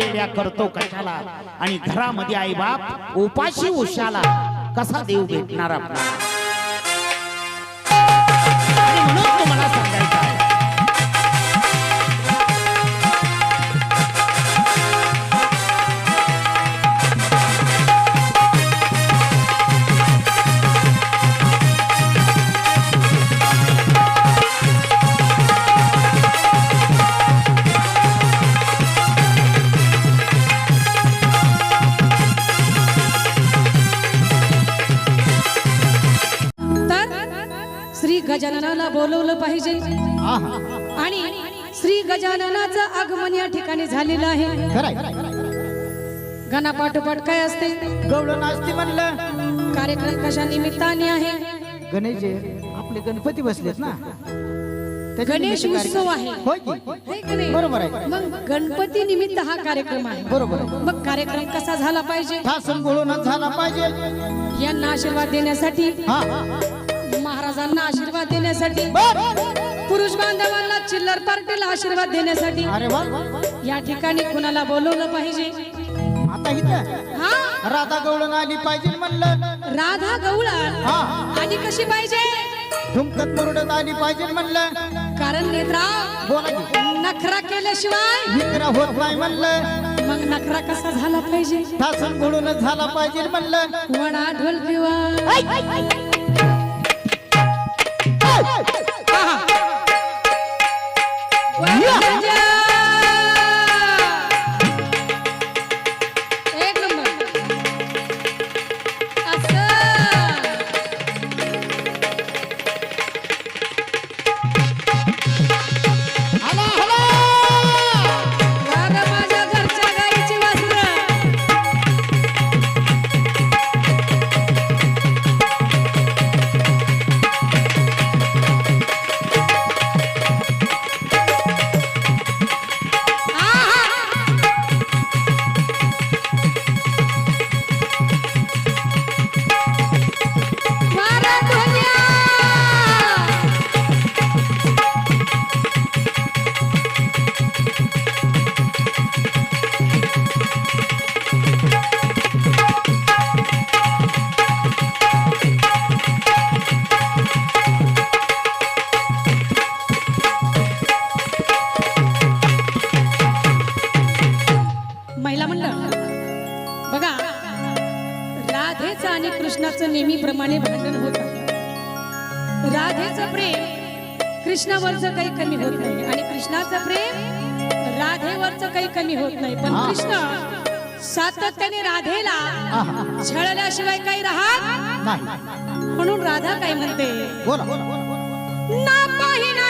वेड्या करतो कशाला? आणि घरामध्ये आई बाप उपाशी उशाला कसा देव भेटणार आपला आणि म्हणून तुम्हाला सांगायचं आहे गजाननाला बोलवलं पाहिजे. आणि श्री गजाननाचं आगमन या ठिकाणी झालेलं आहे. गणापाठोपाठ काय असते? गवळण असते म्हणलं. कार्यक्रम कशा निमित्ताने आहे? गणेश आपले गणपती बसलेत ना. गणेश उत्सव आहे? बरोबर आहे. मग गणपती निमित्त हा कार्यक्रम आहे. बरोबर. मग कार्यक्रम कसा झाला पाहिजे? झाला पाहिजे. यांना आशीर्वाद देण्यासाठी हा. महाराजांना आशीर्वाद देण्यासाठी पुरुष बांधवांना चिल्लर पार्टीला आशीर्वाद देण्यासाठी अरे वा या ठिकाणी कुणाला बोलवलं पाहिजे? आता इथं? हा? राधा गवळण आली पाहिजे म्हणलं. राधा गवळा हा. आणि कशी पाहिजे? ठुमकत मुरडत आली पाहिजे म्हणलं. कारण नेत्रा बोला की. नखरा केल्याशिवाय होत नाही म्हणलं. मग नखरा कसा झाला पाहिजे? ठासन झाला पाहिजे म्हणलं. वडा ढोल किंवा Ah! कृष्णावरचं काही कमी होत नाही. आणि कृष्णाचं प्रेम राधेवरचं काही कमी होत नाही. पण कृष्ण सातत्याने राधेला छळल्याशिवाय काही राहत म्हणून राधा काय म्हणते? ना पाहिना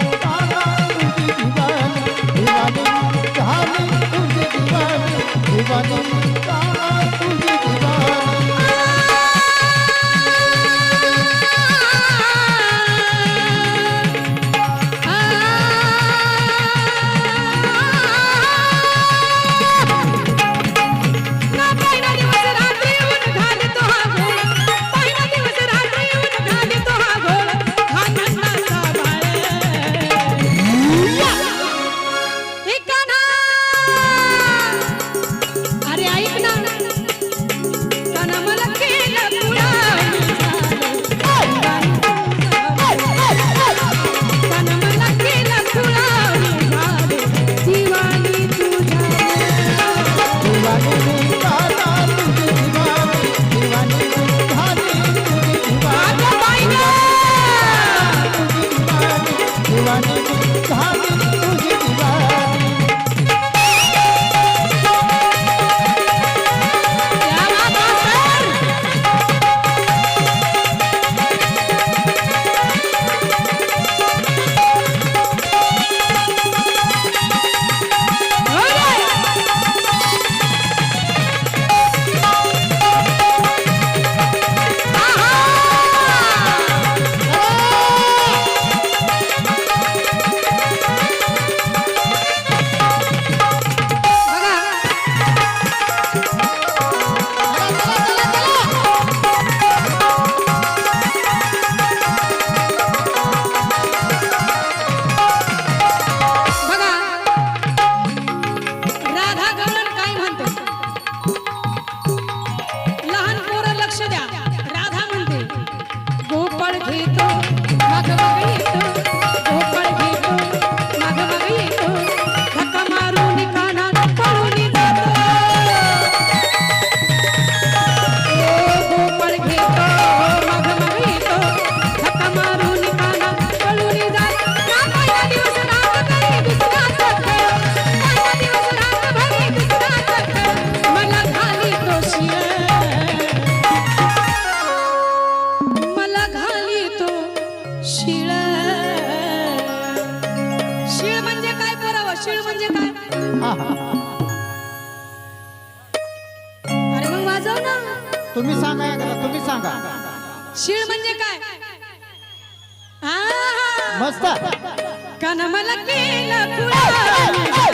मस्त काना मला केलं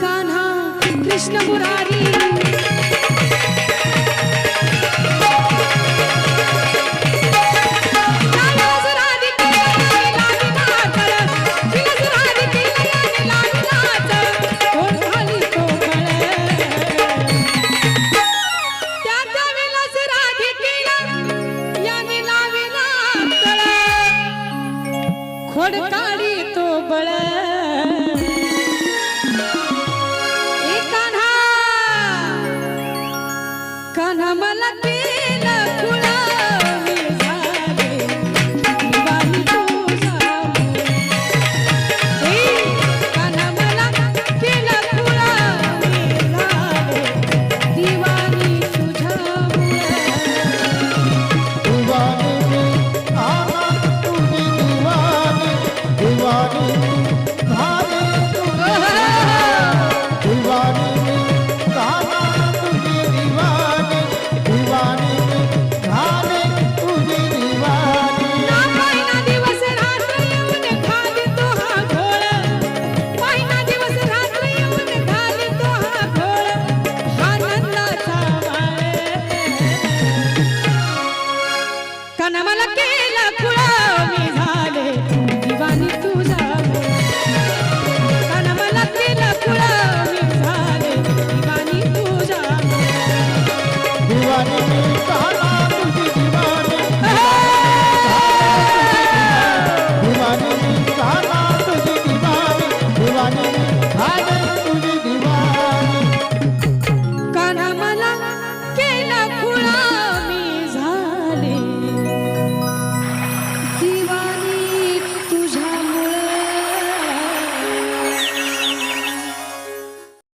कान्हा कृष्ण मुरारी